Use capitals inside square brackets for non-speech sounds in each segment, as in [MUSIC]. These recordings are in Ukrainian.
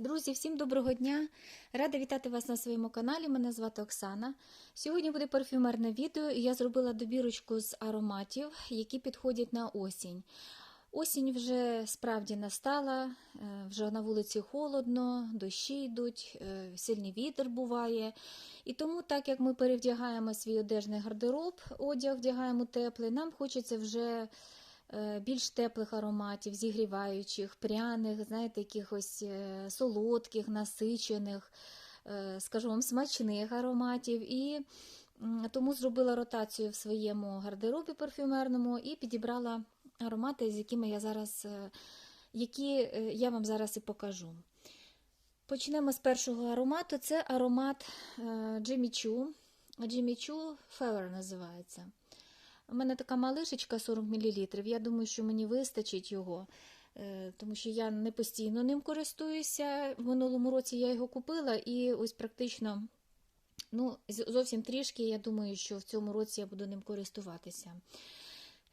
Друзі, всім доброго дня! Рада вітати вас на своєму каналі. Мене звати Оксана. Сьогодні буде парфюмерне відео, і я зробила добірочку з ароматів, які підходять на осінь. Осінь вже справді настала, е, вже на вулиці холодно, дощі йдуть, е, сильний вітер буває. І тому, так як ми перевдягаємо свій одежний гардероб, одяг вдягаємо теплий, нам хочеться вже більш теплих ароматів, зігріваючих, пряних, знаєте, якихось е, солодких, насичених, е, скажу вам, смачних ароматів. І тому зробила ротацію в своєму гардеробі парфюмерному і підібрала аромати, з якими я зараз, е, які е, я вам зараз і покажу. Почнемо з першого аромату. Це аромат Джиммі Чу. Джиммі Чу Feather називається. У мене така малишечка 40 мл. Я думаю, що мені вистачить його, е, тому що я не постійно ним користуюся. В минулому році я його купила і ось практично ну, зовсім трішки. Я думаю, що в цьому році я буду ним користуватися.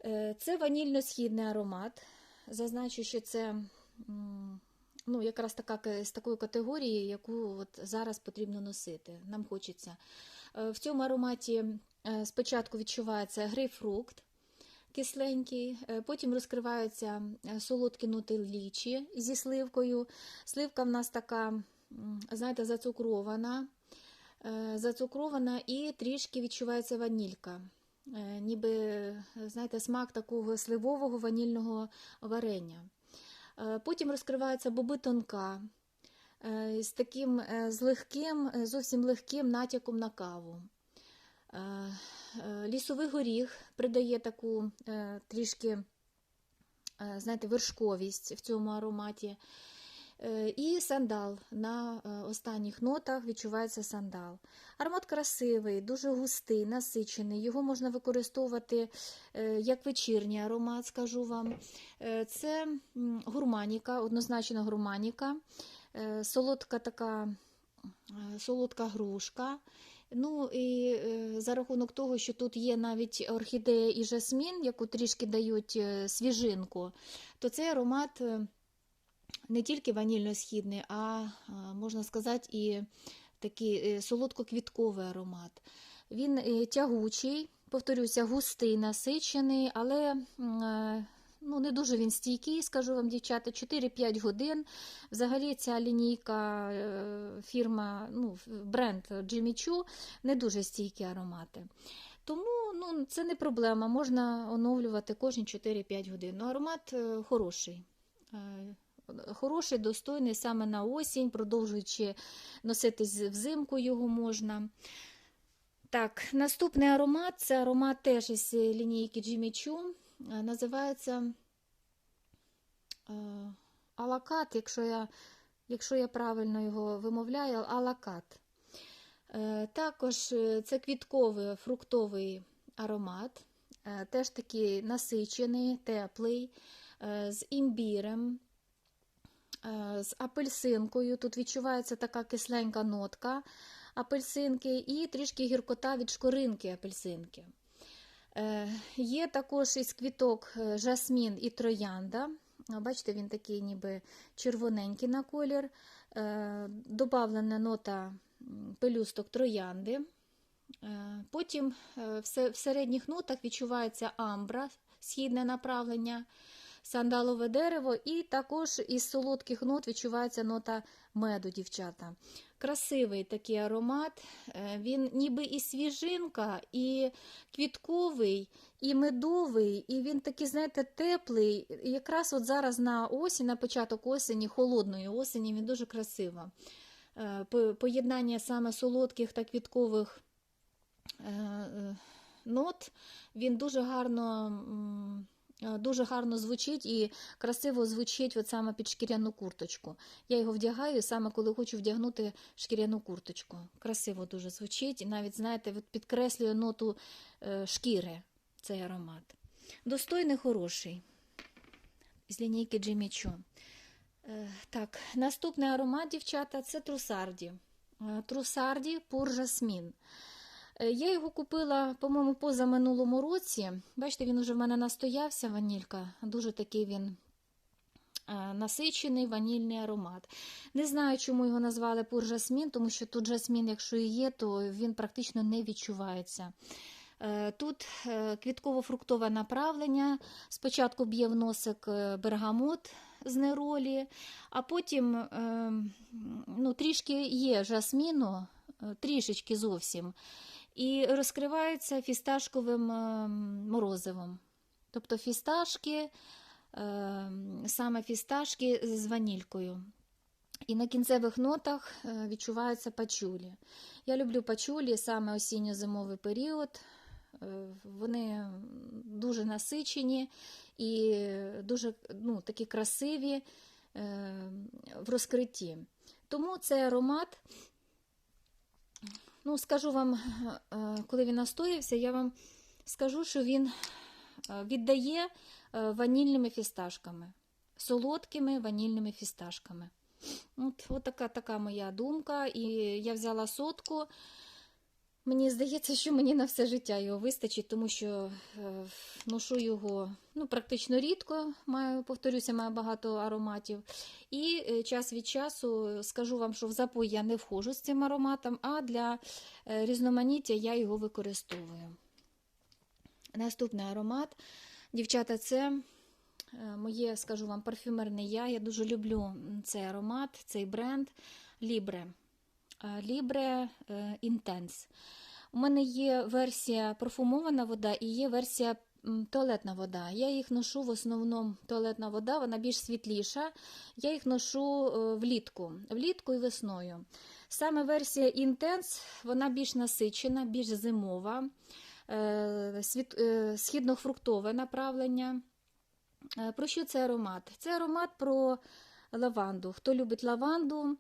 Е, Це ванільно-східний аромат. Зазначу, що це ну, якраз така з такої категорії, яку от зараз потрібно носити. Нам хочеться. Е, В цьому ароматі спочатку відчувається грейпфрукт кисленький, е, потім розкриваються е, солодкі ноти лічі зі сливкою. Сливка в нас така, знаєте, зацукрована, е, зацукрована і трішки відчувається ванілька. Е, Ніби, е, знаєте, смак такого сливового ванільного варення. Е, Потім розкривається боби тонка е, з таким е, з легким, е, зовсім легким натяком на каву. Е, е, Лісовий горіх придає таку е, трішки, знаєте, вершковість в цьому ароматі. І сандал на останніх нотах відчувається сандал. Аромат красивий, дуже густий, насичений. Його можна використовувати як вечірній аромат, скажу вам. Це гурманіка, однозначно гурманіка, солодка така солодка грушка. Ну і е, за рахунок того, що тут є навіть орхідея і жасмін, яку трішки дають е, свіжинку, то цей аромат е, не тільки ванільно-східний, а можна сказати, і такий солодко-квітковий аромат. Він тягучий, повторюся, густий, насичений, але ну, не дуже він стійкий, скажу вам, дівчата, 4-5 годин. Взагалі ця лінійка, е, фірма, ну, бренд Jimmy Choo не дуже стійкі аромати. Тому ну, це не проблема, можна оновлювати кожні 4-5 годин. Ну, аромат е, хороший. Е, Хороший, достойний саме на осінь, продовжуючи носити взимку його можна. Так, наступний аромат це аромат теж із лінійки Jimmy Choo. Е, Називається е, Алакат, якщо я, якщо я правильно його вимовляю, Алакат. Е, Також це квітковий фруктовий аромат, теж такий насичений, теплий, з імбірем, з апельсинкою. Тут відчувається така кисленька нотка апельсинки і трішки гіркота від шкоринки апельсинки. Е, Є також із квіток е, жасмін і троянда. Бачите, він такий ніби червоненький на колір. Е, Добавлена нота пелюсток троянди. Потім в середніх нотах відчувається амбра, східне направлення, сандалове дерево, і також із солодких нот відчувається нота меду, дівчата. Красивий такий аромат. Е, Він ніби і свіжинка, і квітковий, і медовий, і він такий, знаєте, теплий. Якраз от зараз на осінь, на початок осені, холодної осені, він дуже красиво. Е, Поєднання саме солодких та квіткових е, нот, він дуже гарно. Е, Дуже гарно звучить і красиво звучить от саме під шкіряну курточку. Я його вдягаю саме коли хочу вдягнути шкіряну курточку. Красиво дуже звучить, і навіть, знаєте, підкреслює ноту е, шкіри цей аромат. Достойний, хороший. З лінійки Jimmy Choo. Е, Так, наступний аромат, дівчата, це трусарді. Трусарді пур жасмін. Е, Я його купила, по-моєму, позаминулому році. Бачите, він уже в мене настоявся, ванілька. Дуже такий він е, насичений ванільний аромат. Не знаю, чому його назвали пур-жасмін, тому що тут жасмін, якщо і є, то він практично не відчувається. Е, Тут квітково-фруктове направлення. Спочатку б'є в носик бергамот з неролі, а потім ну, трішки є жасміну, трішечки зовсім, і розкривається фісташковим е, морозивом. Тобто фісташки, е, саме фісташки з ванількою. І на кінцевих нотах е, відчуваються пачулі. Я люблю пачулі саме осінньо-зимовий період. Е, Вони дуже насичені і дуже ну, такі красиві е, в розкритті. Тому цей аромат, ну, скажу вам, е, коли він настоявся, я вам скажу, що він е, віддає е, ванільними фісташками, солодкими ванільними фісташками. От, от така, така моя думка. І я взяла сотку. Мені здається, що мені на все життя його вистачить, тому що е, ношу його ну, практично рідко, маю, повторюся, маю багато ароматів. І е, час від часу скажу вам, що в запой я не входжу з цим ароматом, а для е, різноманіття я його використовую. Наступний аромат. Дівчата, це моє, скажу вам, парфюмерне я. Я дуже люблю цей аромат, цей бренд Libre. Е, Libre е, Intense. У мене є версія парфумована вода і є версія туалетна вода. Я їх ношу в основному туалетна вода, вона більш світліша. Я їх ношу е, влітку, влітку і весною. Саме версія Intense, вона більш насичена, більш зимова, східно-фруктове направлення. Про що це аромат? Це аромат про лаванду. Хто любить лаванду,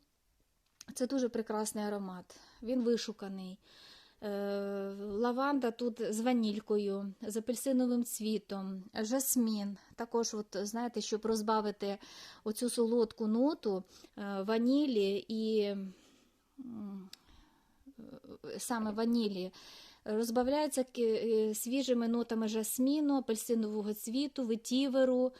це дуже прекрасний аромат. Він вишуканий. Е, Лаванда тут з ванількою, з апельсиновим цвітом, жасмін. Також, от, знаєте, щоб розбавити оцю солодку ноту е, ванілі і е, саме ванілі. Розбавляється свіжими нотами жасміну, апельсинового цвіту, ветіверу.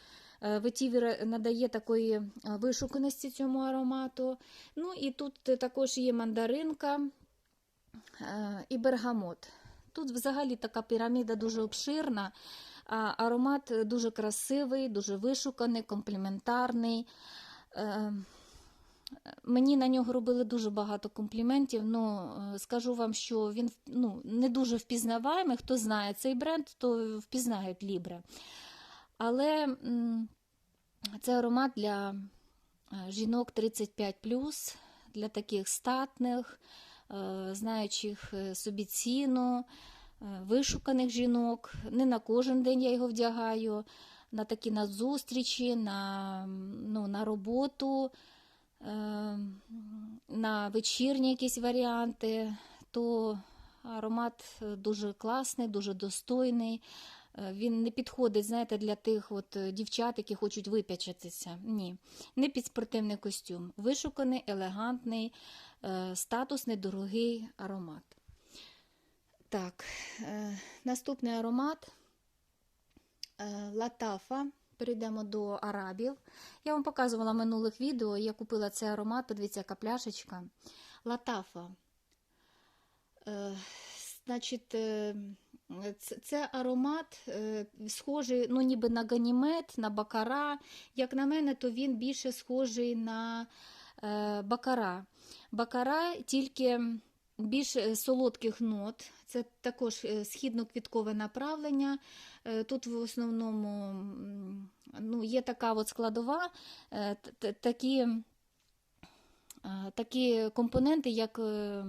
Е, Ветівер надає такої е, вишуканості цьому аромату. Ну і тут е, також є мандаринка е, і бергамот. Тут взагалі така піраміда дуже обширна, а аромат дуже красивий, дуже вишуканий, компліментарний. Е, Мені на нього робили дуже багато компліментів. Ну, е, скажу вам, що він ну, не дуже впізнаваємий. Хто знає цей бренд, то впізнають Лібре. Але це аромат для е, жінок 35 для таких статних, е, знаючих е, собі ціну, вишуканих жінок. Не на кожен день я його вдягаю, на такі на зустрічі, на, ну, на роботу, на вечірні якісь варіанти. То аромат дуже класний, дуже достойний. Е, Він не підходить, знаєте, для тих от е, дівчат, які хочуть вип'ячитися. Ні, не під спортивний костюм. Вишуканий, елегантний, е, статусний, дорогий аромат. Так, наступний аромат Латафа. Перейдемо до арабів. Я вам показувала в минулих відео, я купила цей аромат, подивіться, яка пляшечка. Латафа. Значить, це, це аромат е, схожий, ну, ніби на ганімет, на бакара. Як на мене, то він більше схожий на е, бакара. Бакара тільки більш е, солодких нот. Це також е, східно-квіткове направлення. Е, Тут в основному ну, є така от складова, е, такі. Е, Такі компоненти, як, е,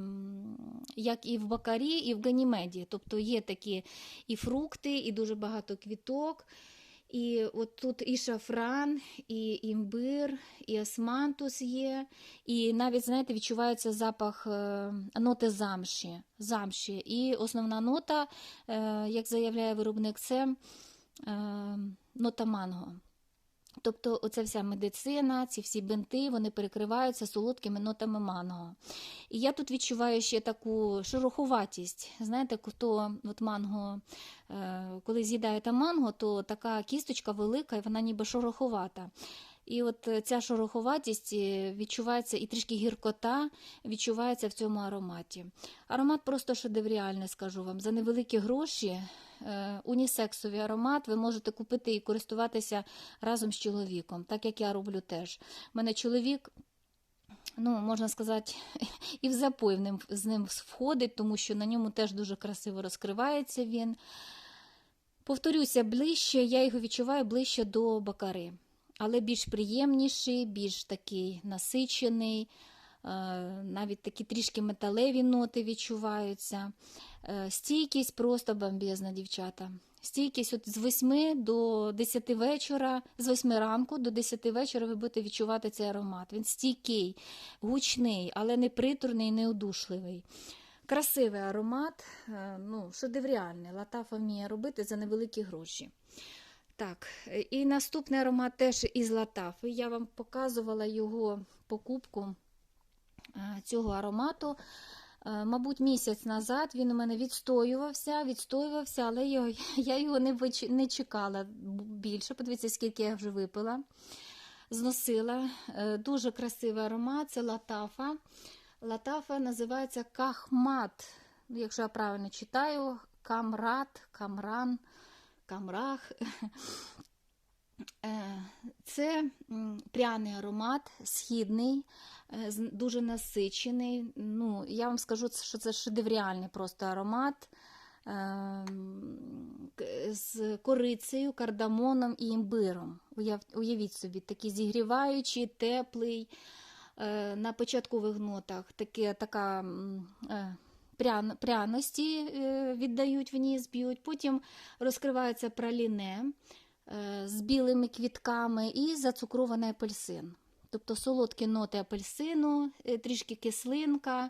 як і в бакарі, і в ганімеді. Тобто є такі і фрукти, і дуже багато квіток. І от тут і шафран, і імбир, і османтус є. І навіть, знаєте, відчувається запах е, ноти замші. замші. І основна нота, як заявляє виробник, це нота манго. Тобто оця вся медицина, ці всі бинти, вони перекриваються солодкими нотами манго. І я тут відчуваю ще таку шероховатість. Знаєте, хто от манго, е, коли з'їдаєте манго, то така кісточка велика і вона ніби шероховата. І от е, ця шороховатість е, відчувається, і трішки гіркота відчувається в цьому ароматі. Аромат просто шедевріальний, скажу вам. За невеликі гроші е, унісексовий аромат ви можете купити і користуватися разом з чоловіком, так як я роблю теж. У мене чоловік. Ну, можна сказати, [LAUGHS] і в запой з ним входить, тому що на ньому теж дуже красиво розкривається він. Повторюся, ближче, я його відчуваю ближче до бакари, але більш приємніший, більш такий насичений, е, навіть такі трішки металеві ноти відчуваються. Е, Стійкість просто бомбезна, дівчата. Стійкість от з 8 до 10 вечора, з 8 ранку до 10 вечора ви будете відчувати цей аромат. Він стійкий, гучний, але не приторний, не удушливий. Красивий аромат, е, ну, шедевріальний. Латафа вміє робити за невеликі гроші. Так, е, і наступний аромат теж із латафи. Я вам показувала його покупку е, цього аромату. Е, Мабуть, місяць назад він у мене відстоювався, відстоювався, але я його не, чекала більше. Подивіться, скільки я вже випила, зносила. Дуже красивий аромат, це латафа. Латафа називається кахмат. Якщо я правильно читаю, камрат, камран, камрах. Е, Це пряний аромат, східний, е, дуже насичений. Ну, я вам скажу, що це шедевріальний просто аромат ем, з корицею, кардамоном і імбиром. Уявіть собі, такий зігріваючий, теплий. Е, На початкових нотах таке, така пряності е, віддають вниз, б'ють. Потім розкривається праліне е, з білими квітками і зацукрований апельсин. Тобто солодкі ноти апельсину, е, трішки кислинка.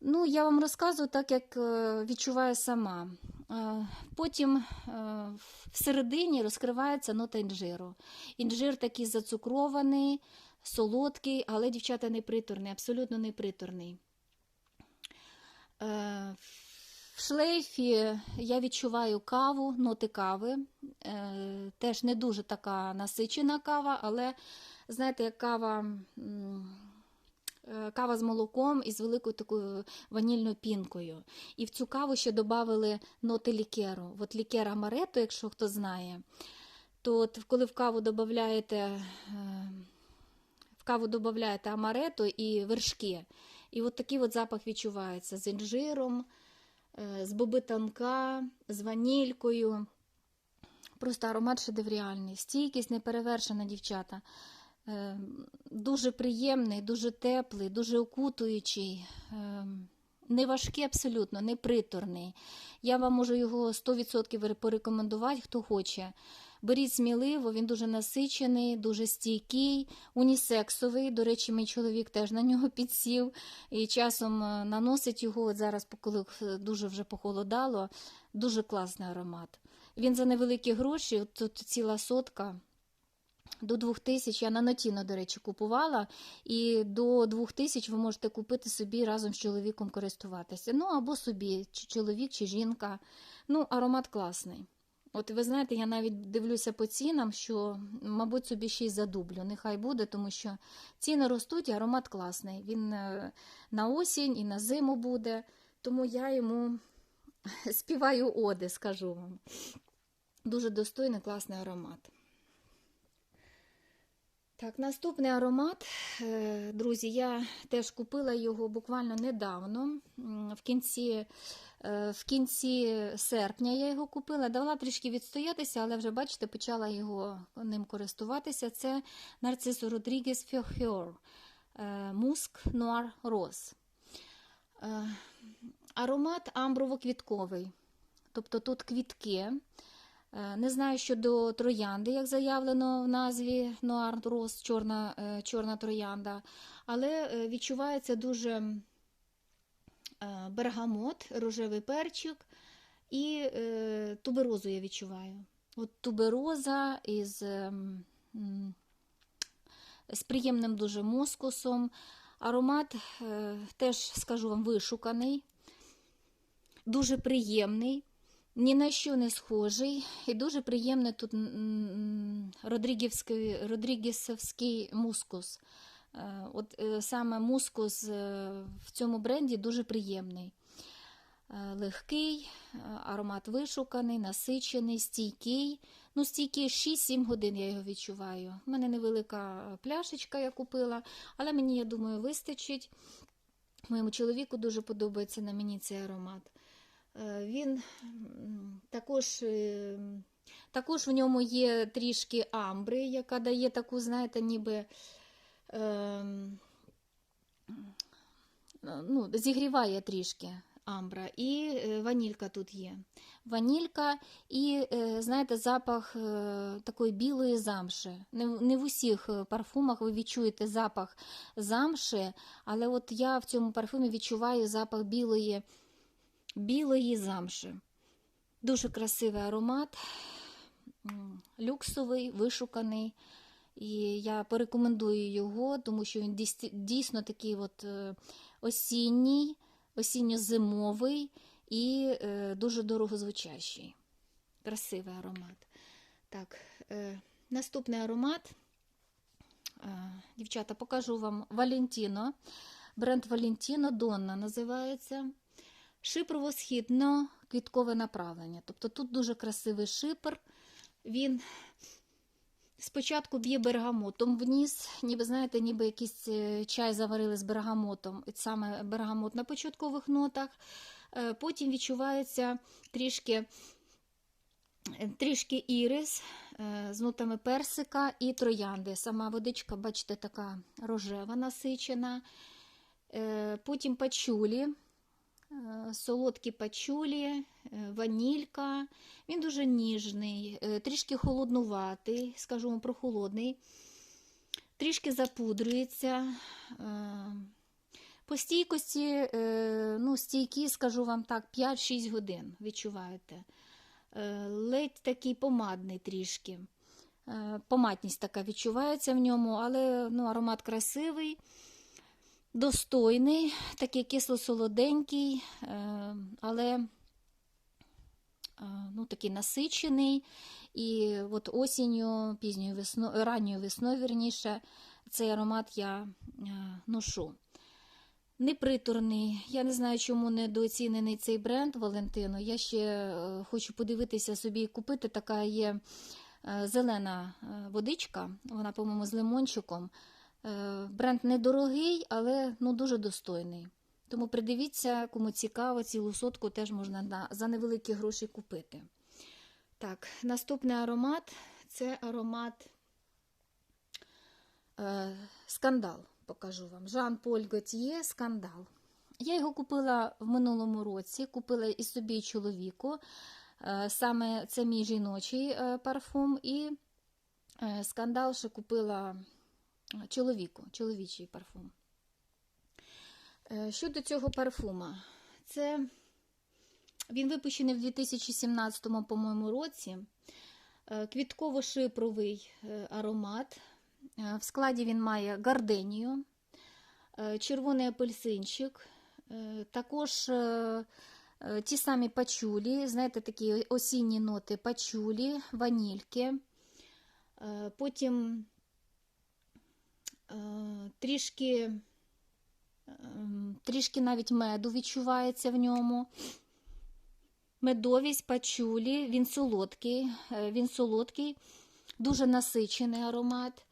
Ну, я вам розказую так, як е, відчуваю сама. Потім всередині розкривається нота інжиру. Інжир такий зацукрований, солодкий, але, дівчата, не приторний, абсолютно не приторний. Е, В шлейфі я відчуваю каву, ноти кави. Е, Теж не дуже така насичена кава, але знаєте, як кава, е, кава з молоком і з великою такою ванільною пінкою. І в цю каву ще додали ноти лікеру. От лікер амарето, якщо хто знає, то от коли в каву додаєте, в каву додаєте амарето і вершки. І от такий от запах відчувається з інжиром, з боби тонка, з ванількою. Просто аромат шедевріальний. Стійкість неперевершена, дівчата. Е, Дуже приємний, дуже теплий, дуже окутуючий. е, Не важкий абсолютно, не приторний. Я вам можу його 100% порекомендувати, хто хоче. Беріть сміливо, він дуже насичений, дуже стійкий, унісексовий. До речі, мій чоловік теж на нього [LAUGHS] підсів і часом е, наносить його. От зараз, коли е, дуже вже похолодало, дуже класний аромат. Він за невеликі гроші, от тут ціла сотка. До 2000 я на Нотіно, до речі, купувала, і до 2000 ви можете купити собі разом з чоловіком користуватися. Ну або собі, чи чоловік, чи жінка. Ну, аромат класний. От ви знаєте, я навіть дивлюся по цінам, що, мабуть, собі ще й задублю. Нехай буде, тому що ціни ростуть, і аромат класний. Він е, на осінь і на зиму буде, тому я йому [LAUGHS] співаю оди, скажу вам. Дуже достойний, класний аромат. Так, наступний аромат, е, друзі, я теж купила його буквально недавно. В кінці, е, в кінці серпня я його купила. Дала трішки відстоятися, але вже, бачите, почала його ним користуватися. Це Нарцисо Родрігес Фьохьор Муск Нуар Роз. Е, Аромат амброво-квітковий. Тобто тут квітки. Е, Не знаю щодо троянди, як заявлено в назві Нуар Роз, чорна, е, чорна троянда, але е, відчувається дуже бергамот, рожевий перчик і туберозу я відчуваю. От тубероза із, ем, з приємним дуже мускусом. Аромат теж, скажу вам, вишуканий, дуже приємний. Ні на що не схожий. І дуже приємний тут родрігісовський мускус. Е, От е, саме мускус е, в цьому бренді дуже приємний. Легкий, аромат вишуканий, насичений, стійкий. Ну, стійкий 6-7 годин я його відчуваю. У мене невелика пляшечка я купила, але мені, я думаю, вистачить. Моєму чоловіку дуже подобається на мені цей аромат. Е, Він також, е, також в ньому є трішки амбри, яка дає таку, знаєте, ніби. ем, ну, зігріває трішки амбра, і е, ванілька тут є. Ванілька і, е, знаєте, запах е, такої білої замши. Не, не в усіх е, парфумах ви відчуєте запах замши, але от я в цьому парфумі відчуваю запах білої, білої замши. Дуже красивий аромат, люксовий, вишуканий. І я порекомендую його, тому що він дійсно такий от е, осінній, осінньо-зимовий і е, дуже дорогозвучащий. Красивий аромат. Так, е, наступний аромат. Дівчата, покажу вам Валентіно. Бренд Валентіно Донна називається. Шипрово-східно квіткове направлення. Тобто тут дуже красивий шипр. Він спочатку б'є бергамотом вниз, ніби знаєте, ніби якийсь е, чай заварили з бергамотом, і саме бергамот на початкових нотах. Е, Потім відчувається трішки, е, трішки ірис з нотами персика і троянди. Сама водичка, бачите, така рожева насичена. Потім пачулі, солодкі пачулі, е, ванілька. Він дуже ніжний, е, трішки холоднуватий, скажу вам прохолодний, трішки запудрюється. е, По стійкості, е, ну, стійкі, скажу вам так, 5-6 годин відчуваєте. Ледь такий помадний трішки. Помадність така відчувається в ньому, але ну, аромат красивий, достойний, такий кисло-солоденький, е, але е, ну, такий насичений. І от осінню, пізньою весною, ранньою весною, вірніше, цей аромат я е, ношу. Неприторний. Я не знаю, чому недооцінений цей бренд Валентино. Я ще хочу подивитися собі і купити. Така є зелена водичка, вона, по-моєму, з лимончиком. Е, Бренд недорогий, але ну, дуже достойний. Тому придивіться, кому цікаво, цілу сотку теж можна на, за невеликі гроші купити. Так, наступний аромат це аромат е, скандал. Покажу вам. Жан-Поль Готьє скандал. Я його купила в минулому році, купила і собі і чоловіку. Е, Саме це мій жіночий е, парфум, і е, скандал ще купила чоловіку, чоловічий парфум. Е, Щодо цього парфума, це він випущений в 2017 по-моєму, році. Е, Квітково-шипровий е, аромат. В складі він має гарденію, червоний апельсинчик, також ті самі пачулі, знаєте, такі осінні ноти пачулі, ванільки. Потім трішки, ем, трішки навіть меду відчувається в ньому. Медовість, пачулі, він солодкий, е, він солодкий, дуже насичений аромат,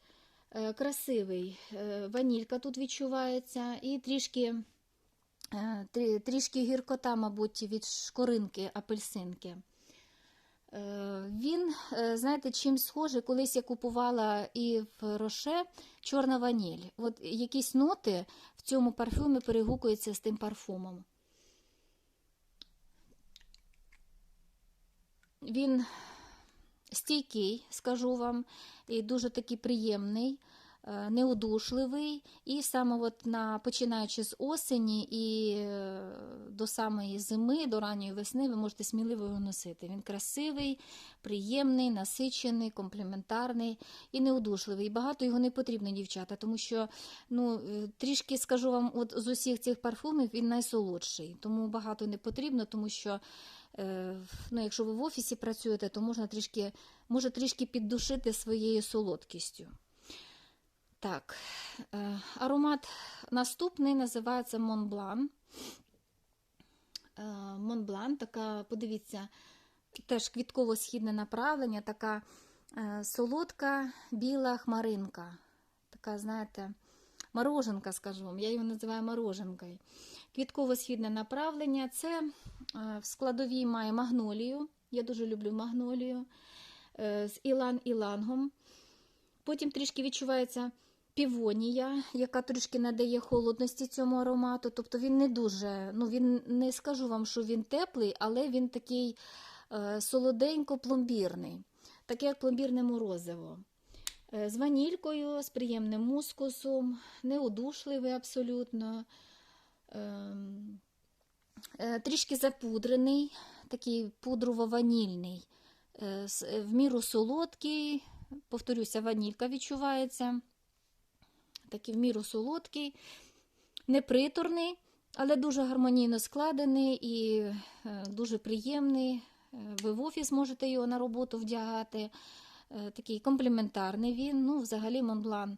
е, красивий. Е, Ванілька тут відчувається і трішки, трішки гіркота, мабуть, від шкоринки апельсинки. Е, знаєте, чим схоже, колись я купувала і в Роше чорна ваніль. От якісь ноти в цьому парфюмі перегукуються з тим парфумом. Він стійкий, скажу вам, і дуже такий приємний, неудушливий. І саме от на, починаючи з осені і е, до самої зими, до ранньої весни, ви можете сміливо його носити. Він красивий, приємний, насичений, компліментарний і неудушливий. І багато його не потрібно, дівчата, тому що ну, е, трішки скажу вам, от з усіх цих парфумів він найсолодший. Тому багато не потрібно, тому що Е, Ну, якщо ви в офісі працюєте, то можна трішки, може трішки піддушити своєю солодкістю. Так, е, аромат наступний називається Монблан. Монблан, така, подивіться, теж квітково-східне направлення, така е, солодка біла хмаринка. Така, знаєте, мороженка, скажу вам, я його називаю мороженкою. Квітково-східне направлення. Це е, в складовій має магнолію. Я дуже люблю магнолію е, з ілан-ілангом. Потім трішки відчувається півонія, яка трішки надає холодності цьому аромату. Тобто він не дуже, ну він не скажу вам, що він теплий, але він такий е, солоденько-пломбірний, таке як пломбірне морозиво. Е, з ванількою, з приємним мускусом, неудушливий абсолютно. Ем, е, Трішки запудрений, такий пудрово-ванільний, е, в міру солодкий, повторюся, ванілька відчувається. Такий в міру солодкий, неприторний, але дуже гармонійно складений і е, дуже приємний. Е, Ви в офіс можете його на роботу вдягати. Е, Такий компліментарний він. Ну, взагалі, Монблан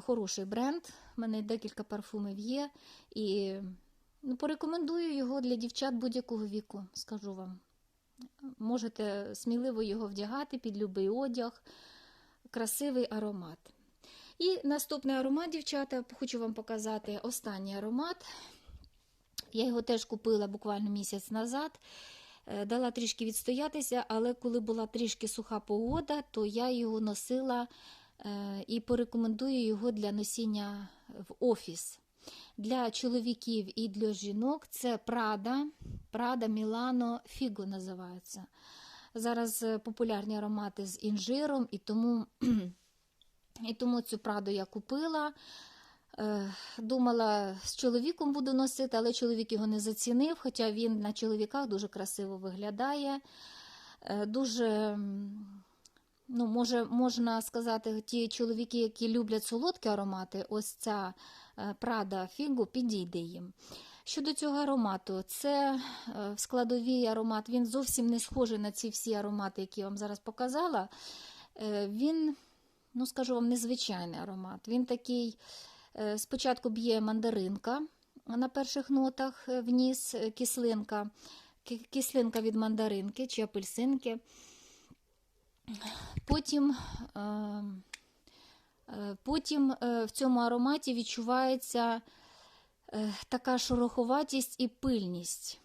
хороший бренд. У мене декілька парфумів є. І ну, порекомендую його для дівчат будь-якого віку, скажу вам. Можете сміливо його вдягати під любий одяг, красивий аромат. І наступний аромат, дівчата, хочу вам показати останній аромат. Я його теж купила буквально місяць назад. Е, Дала трішки відстоятися, але коли була трішки суха погода, то я його носила е, і порекомендую його для носіння в офіс. Для чоловіків і для жінок це Прада, Прада Мілано Фіго називається. Зараз е, популярні аромати з інжиром, і тому, [CLEARS THROAT] і тому цю праду я купила. Е, Думала, з чоловіком буду носити, але чоловік його не зацінив, хоча він на чоловіках дуже красиво виглядає. Е, Дуже, ну, може, можна сказати, ті чоловіки, які люблять солодкі аромати, ось ця е, Прада Фігу підійде їм. Щодо цього аромату, це в складовій аромат, він зовсім не схожий на ці всі аромати, які я вам зараз показала. Він, ну скажу вам, незвичайний аромат. Він такий. Е, Спочатку б'є мандаринка на перших нотах е, вніс е, кислинка, кислинка від мандаринки чи апельсинки. Потім, потім в цьому ароматі відчувається така шороховатість і пильність.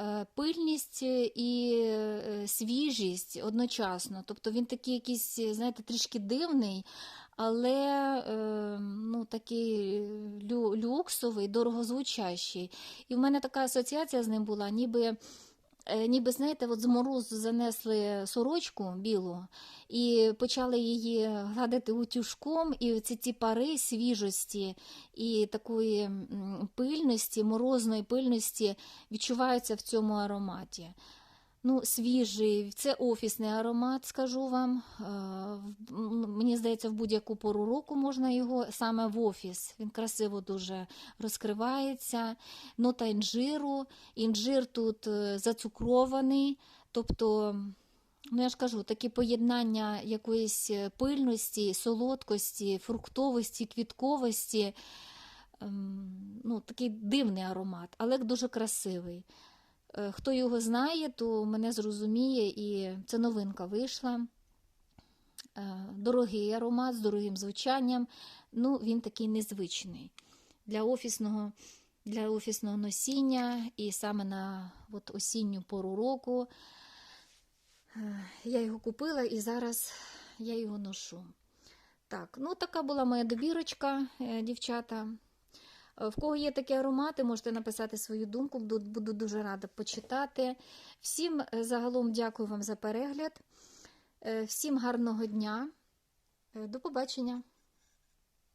Е, Пильність і е, свіжість одночасно. Тобто він такий якийсь, знаєте, трішки дивний, але е, ну, такий лю- люксовий, дорогозвучащий. І в мене така асоціація з ним була, ніби, е, ніби знаєте, от з морозу занесли сорочку білу і почали її гладити утюжком, і ці, ці пари свіжості і такої пильності, морозної пильності відчуваються в цьому ароматі. Ну, свіжий, це офісний аромат, скажу вам. Е, Мені здається, в будь-яку пору року можна його саме в офіс. Він красиво дуже розкривається. Нота інжиру. Інжир тут е, зацукрований. Тобто, ну я ж кажу, таке поєднання якоїсь е, пильності, солодкості, фруктовості, квітковості. Ем, Ну, такий дивний аромат, але дуже красивий. Е, Хто його знає, то мене зрозуміє, і це новинка вийшла. Е, Дорогий аромат з дорогим звучанням. Ну, він такий незвичний для офісного, для офісного носіння і саме на от, осінню пору року. Е, Я його купила і зараз я його ношу. Так, ну така була моя добірочка, дівчата. В кого є такі аромати, можете написати свою думку, буду, буду дуже рада почитати. Всім е, загалом дякую вам за перегляд. Е, Всім гарного дня. Е, До побачення!